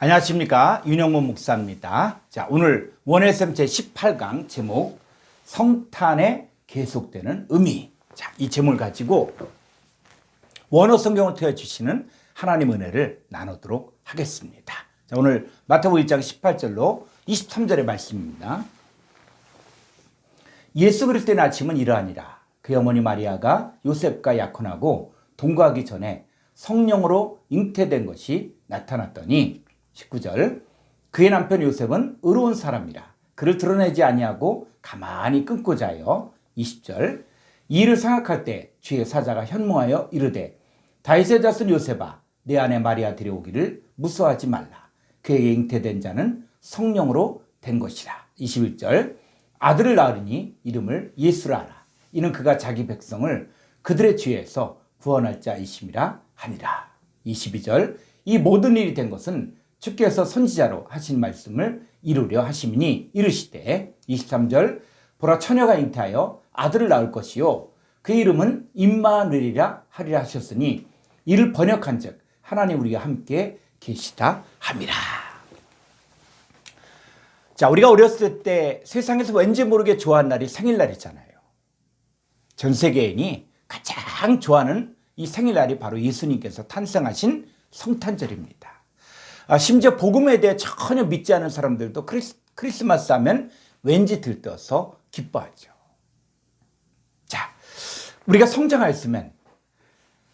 안녕하십니까 윤영문 목사입니다. 자 오늘 원해쌤 제 18강 제목 성탄에 계속되는 의미 자이 제목을 가지고 원어 성경을 통해 주시는 하나님 은혜를 나누도록 하겠습니다. 자 오늘 마태복음 1장 18절로 23절의 말씀입니다. 예수 그리스도의 아침은 이러하니라. 그의 어머니 마리아가 요셉과 약혼하고 동거하기 전에 성령으로 잉태된 것이 나타났더니 19절. 그의 남편 요셉은 의로운 사람이라 그를 드러내지 아니하고 가만히 끊고 자요. 20절. 이 일을 생각할 때 주의 사자가 현모하여 이르되 다윗의 자손 요셉아 내 아내 마리아 들여오기를 무서워하지 말라. 그에게 잉태된 자는 성령으로 된 것이라. 21절. 아들을 낳으리니 이름을 예수라 하라. 이는 그가 자기 백성을 그들의 죄에서 구원할 자이심이라 하니라. 22절. 이 모든 일이 된 것은 주께서 선지자로 하신 말씀을 이루려 하심이니 이르시되 23절 보라 처녀가 잉태하여 아들을 낳을 것이요 그 이름은 임마누엘이라 하리라 하셨으니 이를 번역한즉 하나님 우리가 함께 계시다 함이라. 자, 우리가 어렸을 때 세상에서 왠지 모르게 좋아하는 날이 생일날이잖아요. 전 세계인이 가장 좋아하는 이 생일날이 바로 예수님께서 탄생하신 성탄절입니다. 아, 심지어 복음에 대해 전혀 믿지 않은 사람들도 크리스, 크리스마스 하면 왠지 들떠서 기뻐하죠. 자, 우리가 성장하였으면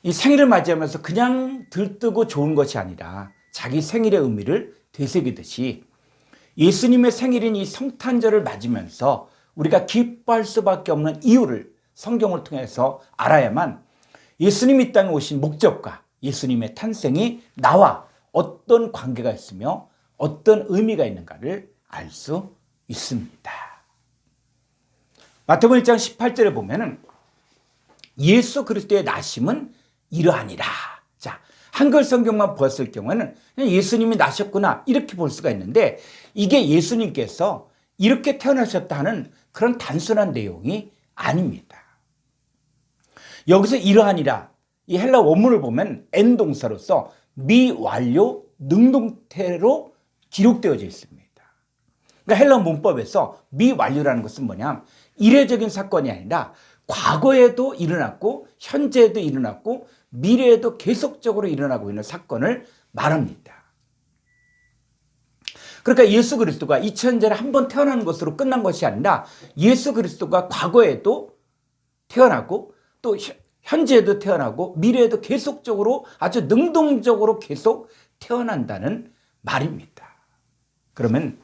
이 생일을 맞이하면서 그냥 들뜨고 좋은 것이 아니라 자기 생일의 의미를 되새기듯이 예수님의 생일인 이 성탄절을 맞으면서 우리가 기뻐할 수밖에 없는 이유를 성경을 통해서 알아야만 예수님이 땅에 오신 목적과 예수님의 탄생이 나와 어떤 관계가 있으며 어떤 의미가 있는가를 알 수 있습니다. 마태복음 1장 18절에 보면은 예수 그리스도의 나심은 이러하니라. 자, 한글 성경만 보았을 경우에는 예수님이 나셨구나 이렇게 볼 수가 있는데 이게 예수님께서 이렇게 태어나셨다 하는 그런 단순한 내용이 아닙니다. 여기서 이러하니라 이 헬라 원문을 보면 n 동사로서 미완료 능동태로 기록되어져 있습니다. 그러니까 헬라 문법에서 미완료라는 것은 뭐냐? 이례적인 사건이 아니라 과거에도 일어났고 현재에도 일어났고 미래에도 계속적으로 일어나고 있는 사건을 말합니다. 그러니까 예수 그리스도가 2000년 전에 한 번 태어난 것으로 끝난 것이 아니라 예수 그리스도가 과거에도 태어나고 또 현재에도 태어나고 미래에도 계속적으로 아주 능동적으로 계속 태어난다는 말입니다. 그러면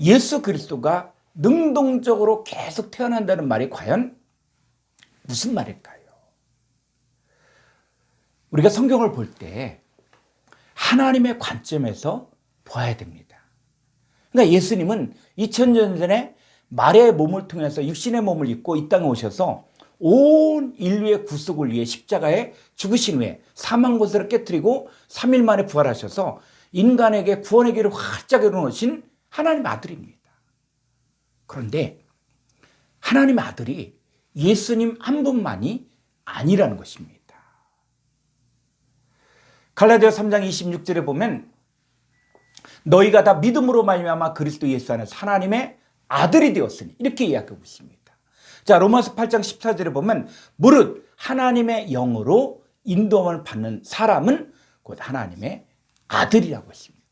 예수 그리스도가 능동적으로 계속 태어난다는 말이 과연 무슨 말일까요? 우리가 성경을 볼 때 하나님의 관점에서 봐야 됩니다. 그러니까 예수님은 2000년 전에 말의 몸을 통해서 육신의 몸을 입고 이 땅에 오셔서 온 인류의 구속을 위해 십자가에 죽으신 후에 사망 것을 깨뜨리고 3일 만에 부활하셔서 인간에게 구원의 길을 활짝 열어놓으신 하나님의 아들입니다. 그런데 하나님의 아들이 예수님 한 분만이 아니라는 것입니다. 갈라디아 3장 26절에 보면 너희가 다 믿음으로 말미암아 그리스도 예수 안에서 하나님의 아들이 되었으니 이렇게 이야기하고 있습니다. 자, 로마서 8장 14절에 보면 무릇 하나님의 영으로 인도함을 받는 사람은 곧 하나님의 아들이라고 했습니다.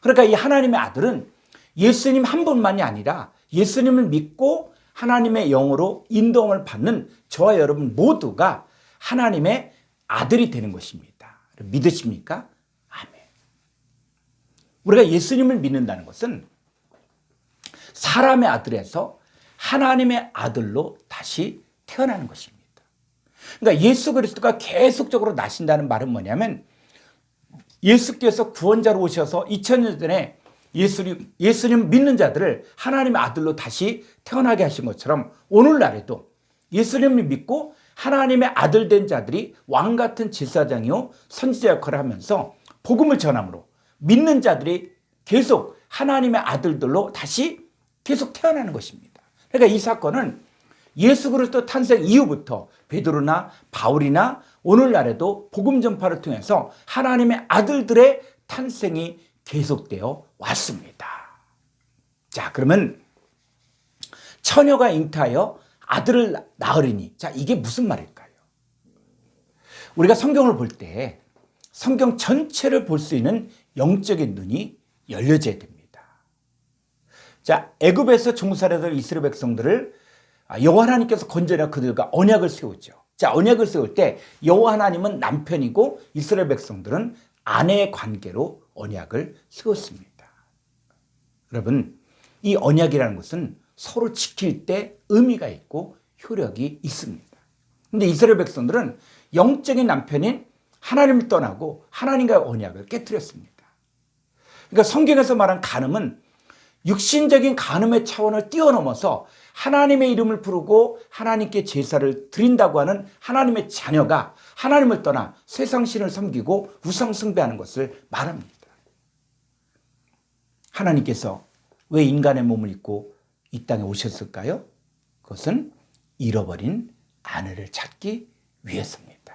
그러니까 이 하나님의 아들은 예수님 한 분만이 아니라 예수님을 믿고 하나님의 영으로 인도함을 받는 저와 여러분 모두가 하나님의 아들이 되는 것입니다. 믿으십니까? 아멘. 우리가 예수님을 믿는다는 것은 사람의 아들에서 하나님의 아들로 다시 태어나는 것입니다. 그러니까 예수 그리스도가 계속적으로 나신다는 말은 뭐냐면 예수께서 구원자로 오셔서 2000년 전에 예수님, 예수님 믿는 자들을 하나님의 아들로 다시 태어나게 하신 것처럼 오늘날에도 예수님을 믿고 하나님의 아들 된 자들이 왕 같은 제사장이요 선지자 역할을 하면서 복음을 전함으로 믿는 자들이 계속 하나님의 아들들로 다시 계속 태어나는 것입니다. 그러니까 이 사건은 예수 그리스도 탄생 이후부터 베드로나 바울이나 오늘날에도 복음 전파를 통해서 하나님의 아들들의 탄생이 계속되어 왔습니다. 자, 그러면 처녀가 잉타하여 아들을 낳으리니 자, 이게 무슨 말일까요? 우리가 성경을 볼 때 성경 전체를 볼 수 있는 영적인 눈이 열려져야 됩니다. 자, 애굽에서 종살이던 이스라엘 백성들을 아, 여호와 하나님께서 건져내 그들과 언약을 세우죠. 자, 언약을 세울 때 여호와 하나님은 남편이고 이스라엘 백성들은 아내의 관계로 언약을 세웠습니다. 여러분, 이 언약이라는 것은 서로 지킬 때 의미가 있고 효력이 있습니다. 근데 이스라엘 백성들은 영적인 남편인 하나님을 떠나고 하나님과의 언약을 깨뜨렸습니다. 그러니까 성경에서 말한 간음은 육신적인 간음의 차원을 뛰어넘어서 하나님의 이름을 부르고 하나님께 제사를 드린다고 하는 하나님의 자녀가 하나님을 떠나 세상 신을 섬기고 우상 숭배하는 것을 말합니다. 하나님께서 왜 인간의 몸을 입고 이 땅에 오셨을까요? 그것은 잃어버린 아내를 찾기 위해서입니다.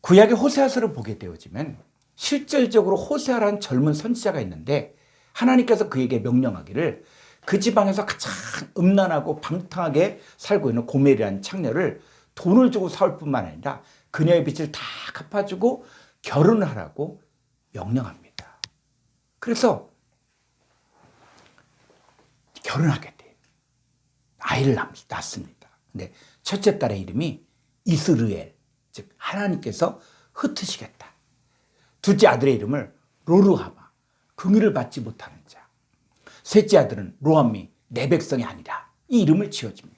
구약의 호세아서를 보게 되어지면 실질적으로 호세아라는 젊은 선지자가 있는데 하나님께서 그에게 명령하기를 그 지방에서 가장 음란하고 방탕하게 살고 있는 고멜이라는 창녀를 돈을 주고 사올 뿐만 아니라 그녀의 빚을 다 갚아주고 결혼을 하라고 명령합니다. 그래서 결혼하게 돼. 아이를 낳습니다. 근데 첫째 딸의 이름이 이스르엘, 즉 하나님께서 흩으시겠다. 둘째 아들의 이름을 로르하마, 긍휼을 받지 못하는 자. 셋째 아들은 로함미, 내 백성이 아니라 이 이름을 지어줍니다.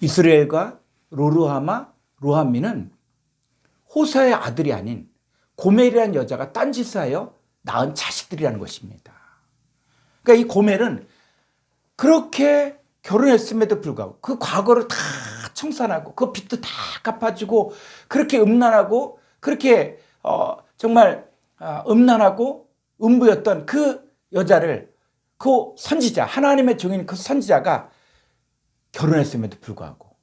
이스라엘과 로르하마, 로함미는 호사의 아들이 아닌 고멜이라는 여자가 딴짓을 하여 낳은 자식들이라는 것입니다. 그러니까 이 고멜은 그렇게 결혼했음에도 불구하고 그 과거를 다 청산하고 그 빚도 다 갚아주고 그렇게 음란하고 그렇게 어 정말 아, 음란하고 음부였던 그 여자를 그 선지자 하나님의 종인 그 선지자가 결혼했음에도 불구하고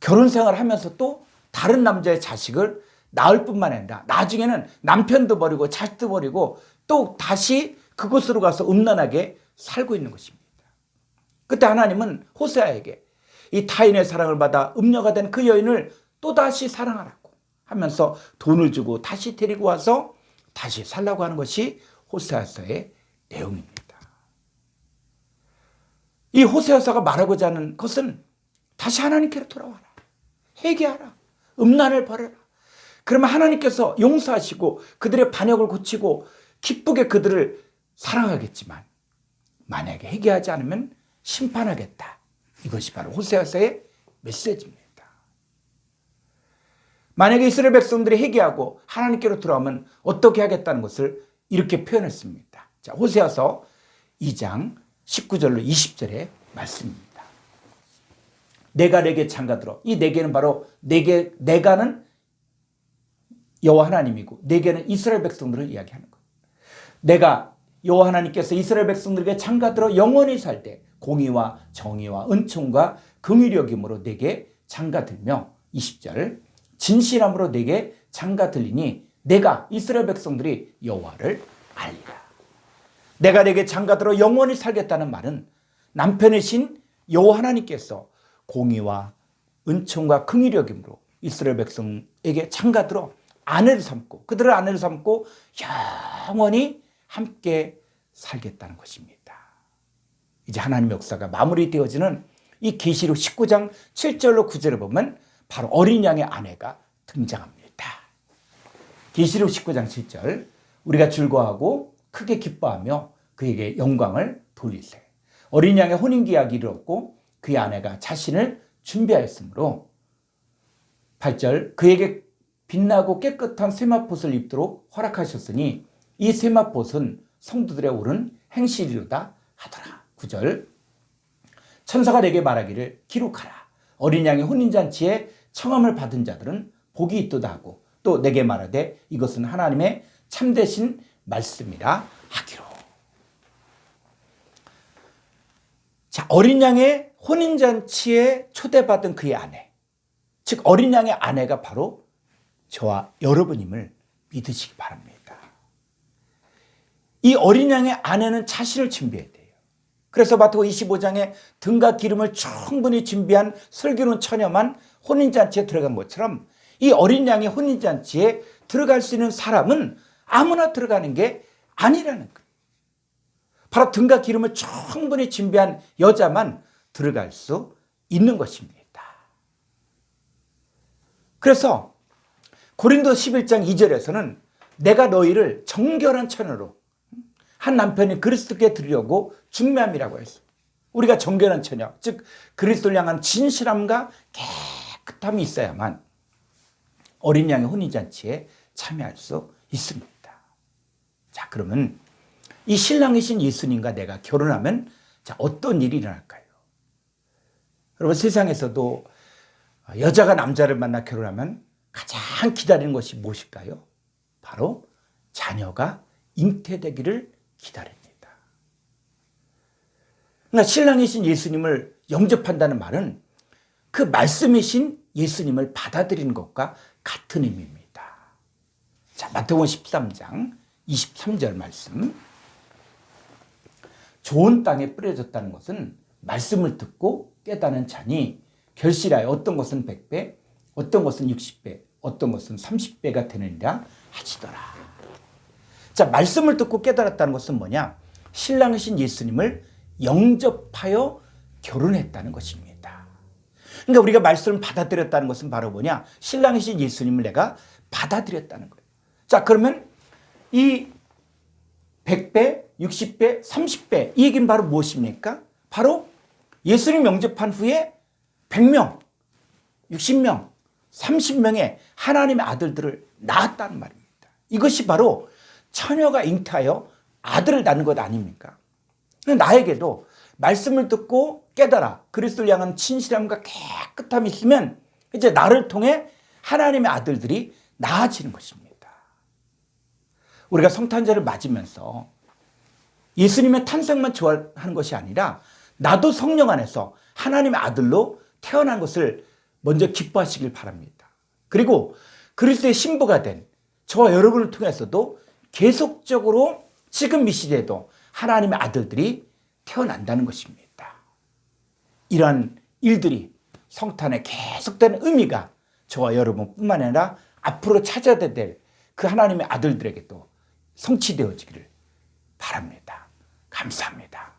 결혼 생활을 하면서 또 다른 남자의 자식을 낳을 뿐만 아니라 나중에는 남편도 버리고 자식도 버리고 또 다시 그곳으로 가서 음란하게 살고 있는 것입니다. 그때 하나님은 호세아에게 이 타인의 사랑을 받아 음녀가 된 그 여인을 또다시 사랑하라고 하면서 돈을 주고 다시 데리고 와서 다시 살라고 하는 것이 호세아서의 내용입니다. 이 호세아서가 말하고자 하는 것은 다시 하나님께로 돌아와라. 회개하라. 음란을 버려라. 그러면 하나님께서 용서하시고 그들의 반역을 고치고 기쁘게 그들을 사랑하겠지만 만약에 회개하지 않으면 심판하겠다. 이것이 바로 호세아서의 메시지입니다. 만약에 이스라엘 백성들이 회개하고 하나님께로 돌아오면 어떻게 하겠다는 것을 이렇게 표현했습니다. 자, 호세아서 2장 19절로 20절의 말씀입니다. 내가 내게 장가들어. 이 내게는 바로 내게 내가는 여호와 하나님이고 내게는 이스라엘 백성들을 이야기하는 것. 내가 여호와 하나님께서 이스라엘 백성들에게 장가들어 영원히 살 때 공의와 정의와 은총과 여김으로 내게 장가들며 20절 진실함으로 내게 장가 들리니 내가 이스라엘 백성들이 여호와를 알리라. 내가 내게 장가 들어 영원히 살겠다는 말은 남편의 신 여호와 하나님께서 공의와 은총과 여김으로 이스라엘 백성에게 장가 들어 아내를 삼고 그들을 아내를 삼고 영원히 함께 살겠다는 것입니다. 이제 하나님 역사가 마무리되어지는 이 계시록 19장 7절로 9절을 보면 바로 어린 양의 아내가 등장합니다. 계시록 19장 7절 우리가 즐거워하고 크게 기뻐하며 그에게 영광을 돌리세. 어린 양의 혼인 계약이 이르렀고 그의 아내가 자신을 준비하였으므로 8절 그에게 빛나고 깨끗한 세마포을 입도록 허락하셨으니 이 세마포은 성도들의 옳은 행실이로다 하더라. 9절 천사가 내게 말하기를 기록하라. 어린 양의 혼인잔치에 청함을 받은 자들은 복이 있도다 하고 또 내게 말하되 이것은 하나님의 참되신 말씀이라 하기로. 자, 어린 양의 혼인잔치에 초대받은 그의 아내. 즉, 어린 양의 아내가 바로 저와 여러분임을 믿으시기 바랍니다. 이 어린 양의 아내는 자신을 준비해야 돼요. 그래서 마태복음 25장에 등과 기름을 충분히 준비한 슬기로운 처녀만 혼인잔치에 들어간 것처럼 이 어린 양의 혼인잔치에 들어갈 수 있는 사람은 아무나 들어가는 게 아니라는 거예요. 바로 등과 기름을 충분히 준비한 여자만 들어갈 수 있는 것입니다. 그래서 고린도 11장 2절에서는 내가 너희를 정결한 처녀로 한 남편이 그리스도께 드리려고 중매함이라고 했어. 우리가 정결한 처녀, 즉 그리스도를 향한 진실함과 깨끗함이 있어야만 어린 양의 혼인잔치에 참여할 수 있습니다. 자, 그러면 이 신랑이신 예수님과 내가 결혼하면 자, 어떤 일이 일어날까요? 여러분 세상에서도 여자가 남자를 만나 결혼하면 가장 기다리는 것이 무엇일까요? 바로 자녀가 잉태되기를 기다립니다. 그러니까 신랑이신 예수님을 영접한다는 말은 그 말씀이신 예수님을 받아들이는 것과 같은 의미입니다. 자, 마태복음 13장 23절 말씀. 좋은 땅에 뿌려졌다는 것은 말씀을 듣고 깨닫는 자니 결실하여 어떤 것은 100배, 어떤 것은 60배, 어떤 것은 30배가 되느니라 하시더라. 자, 말씀을 듣고 깨달았다는 것은 뭐냐? 신랑이신 예수님을 영접하여 결혼했다는 것입니다. 그러니까 우리가 말씀을 받아들였다는 것은 바로 뭐냐? 신랑이신 예수님을 내가 받아들였다는 거예요. 자, 그러면 이 100배, 60배, 30배 이 얘기는 바로 무엇입니까? 바로 예수님 영접한 후에 100명, 60명, 30명의 하나님의 아들들을 낳았다는 말입니다. 이것이 바로 처녀가 잉태하여 아들을 낳는 것 아닙니까? 나에게도 말씀을 듣고 깨달아 그리스도를 향한 진실함과 깨끗함이 있으면 이제 나를 통해 하나님의 아들들이 나아지는 것입니다. 우리가 성탄절을 맞으면서 예수님의 탄생만 좋아하는 것이 아니라 나도 성령 안에서 하나님의 아들로 태어난 것을 먼저 기뻐하시길 바랍니다. 그리고 그리스도의 신부가 된 저와 여러분을 통해서도 계속적으로 지금 이 시대에도 하나님의 아들들이 태어난다는 것입니다. 이러한 일들이 성탄에 계속되는 의미가 저와 여러분뿐만 아니라 앞으로 찾아야 될 그 하나님의 아들들에게도 성취되어지기를 바랍니다. 감사합니다.